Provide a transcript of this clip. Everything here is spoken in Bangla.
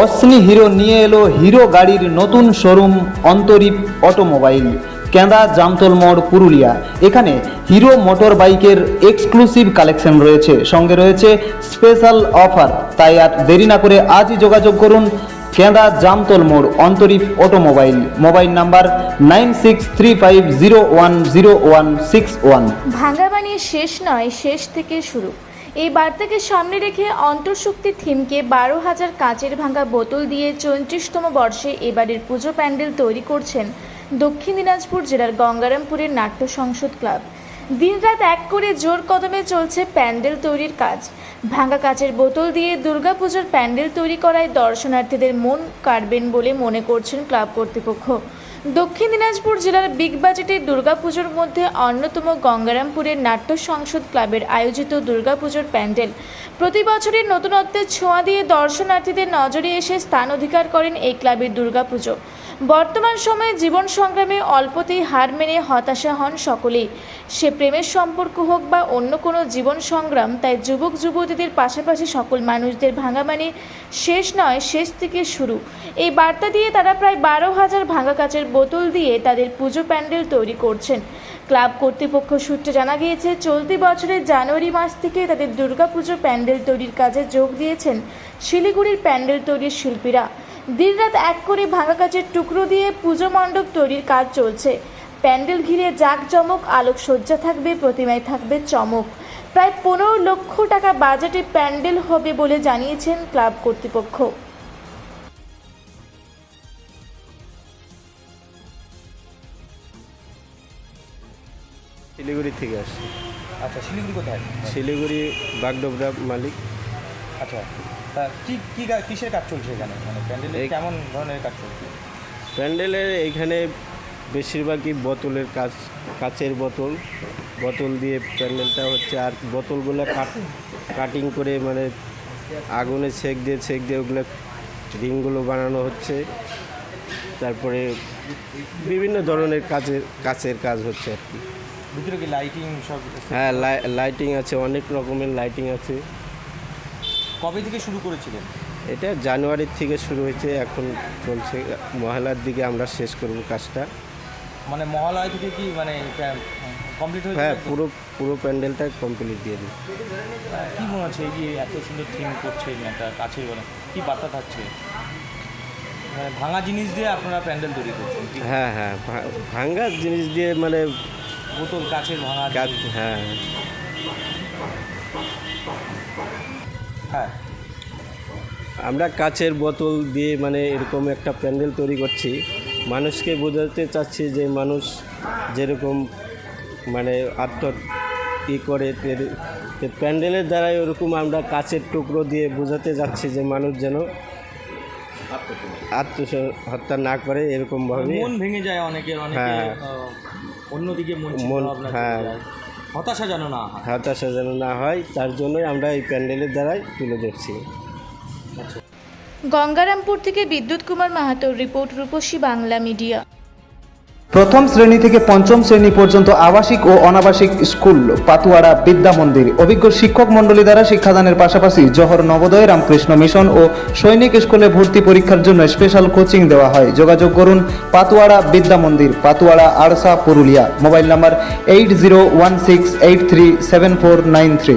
অশ্নি হিরো নিয়ে এলো হিরো গাড়ির নতুন শোরুম অন্তরীপ অটোমোবাইল কেঁদা জামতল মোড়, পুরুলিয়া। এখানে হিরো মোটর বাইকের এক্সক্লুসিভ কালেকশন রয়েছে। সঙ্গে রয়েছে স্পেশাল অফার। তাই আর দেরি না করে আজই যোগাযোগ করুন কেঁদা জামতল মোড়, Antarip automobile. Mobile number nine six three five zero one zero one six one. ভাঙা বানিয়ে শেষ নয়, শেষ থেকে শুরু। এই বার্তাকে সামনে রেখে অন্তর্শক্তি থিমকে বারো হাজার কাঁচের ভাঙা বোতল দিয়ে চৌত্রিশতম বর্ষে এবারের পুজো প্যান্ডেল তৈরি করছেন দক্ষিণ দিনাজপুর জেলার গঙ্গারামপুরের নাট্য সংসদ ক্লাব। দিনরাত এক করে জোর কদমে চলছে প্যান্ডেল তৈরির কাজ। ভাঙা কাচের বোতল দিয়ে দুর্গাপুজোর প্যান্ডেল তৈরি করায় দর্শনার্থীদের মন কাড়বেন বলে মনে করছেন ক্লাব কর্তৃপক্ষ। দক্ষিণ দিনাজপুর জেলার বিগ বাজেটের দুর্গাপুজোর মধ্যে অন্যতম গঙ্গারামপুরের নাট্য সংসদ ক্লাবের আয়োজিত দুর্গাপুজোর প্যান্ডেল। প্রতি বছরের নতুনত্বের ছোঁয়া দিয়ে দর্শনার্থীদের নজরে এসে স্থান অধিকার করেন এই ক্লাবের দুর্গাপুজো। বর্তমান সময়ে জীবন সংগ্রামে অল্পতেই হার মেনে হতাশা হন সকলেই। সে প্রেমের সম্পর্ক হোক বা অন্য কোনো জীবন সংগ্রাম, তাই যুবক যুবতীদের পাশাপাশি সকল মানুষদের ভাঙা মানে শেষ নয়, শেষ থেকে শুরু। এই বার্তা দিয়ে তারা প্রায় বারো হাজার ভাঙা কাচের বোতল দিয়ে তাদের পুজো প্যান্ডেল তৈরি করছেন। ক্লাব কর্তৃপক্ষ সূত্রে জানা গিয়েছে, চলতি বছরের জানুয়ারি মাস থেকে তাদের দুর্গাপুজো প্যান্ডেল তৈরির কাজে যোগ দিয়েছেন শিলিগুড়ির প্যান্ডেল তৈরির শিল্পীরা। দিনরাত এক করে ভাঙা কাচের টুকরো দিয়ে পুজো মণ্ডপ তৈরির কাজ চলছে। প্যান্ডেল ঘিরে জাঁকজমক, আলোকসজ্জা থাকবে, প্রতিমায় থাকবে চমক। প্রায় পনেরো লক্ষ টাকা বাজেটে প্যান্ডেল হবে বলে জানিয়েছেন ক্লাব কর্তৃপক্ষ। শিলিগুড়ি থেকে আসছি। আচ্ছা শিলিগুড়ি কোথায়? শিলিগুড়ি বাগডোবরা মালিক। আচ্ছা তা কি কি কিসের কাজ চলছে এখানে? মানে প্যান্ডেলে কেমন ধরনের কাজ চলছে? প্যান্ডেলের এইখানে বেশিরভাগই বোতলের কাজ কাচের বোতল। বোতল দিয়ে প্যান্ডেলটা হচ্ছে আর বোতলগুলো কাট কাটিং করে মানে আগুনে সেক দিয়ে সেক দিয়ে ওগুলো রিংগুলো বানানো হচ্ছে। তারপরে বিভিন্ন ধরনের কাজের কাচের কাজ হচ্ছে আর কি। ভিতরে কি লাইটিং সব হ্যাঁ লাই- লাইটিং আছে অনেক রকমের লাইটিং আছে। কবে থেকে শুরু করেছিলেন? এটা জানুয়ারির থেকে শুরু হয়েছে এখন চলছে। মহালার দিকে আমরা শেষ করব কাজটা। মানে মহালয় থেকে কি মানে কমপ্লিট হয়েছে? হ্যাঁ পুরো পুরো প্যান্ডেলটা কমপ্লিট দিয়ে দিই। কি মনে হচ্ছে এই যে এত সুন্দর থিম করছে একটা কাছের বলে কি বার্তা থাকছে? মানে ভাঙা জিনিস দিয়ে আপনারা প্যান্ডেল তৈরি করছেন হ্যাঁ হ্যাঁ ভাঙা জিনিস দিয়ে মানে বোতল কাছের ভাঙা হ্যাঁ। হ্যাঁ। আমরা কাচের বোতল দিয়ে মানে এরকম একটা প্যান্ডেল তৈরি করছি। মানুষকে বোঝাতে চাচ্ছি যে মানুষ যেরকম মানে আত্ম ই করে প্যান্ডেলের দ্বারাই ওরকম আমরা কাচের টুকরো দিয়ে বোঝাতে যাচ্ছি যে মানুষ যেন আত্মহত্যা না করে এরকমভাবে মন ভেঙে যায় অনেকের অনেকে হ্যাঁ। অন্যদিকে মন মন, হ্যাঁ। হতাশা যেন না হয়। হতাশা যেন না হয় তার জন্যই আমরা এই প্যান্ডেলের দ্বারাই তুলে ধরছি। গঙ্গারামপুর থেকে বিদ্যুৎ কুমার মাহাতোর রিপোর্ট রূপসী বাংলা মিডিয়া। প্রথম শ্রেণি থেকে পঞ্চম শ্রেণি পর্যন্ত আবাসিক ও অনাবাসিক স্কুল পাতুয়াড়া বিদ্যা মন্দির। অভিজ্ঞ শিক্ষক মণ্ডলী দ্বারা শিক্ষাদানের পাশাপাশি জহর নবোদয়, রামকৃষ্ণ মিশন ও সৈনিক স্কুলে ভর্তি পরীক্ষার জন্য স্পেশাল কোচিং দেওয়া হয়। যোগাযোগ করুন Patuara Vidya Mandir Patuara Arsha, Purulia. Mobile number eight zero one six eight three seven four nine three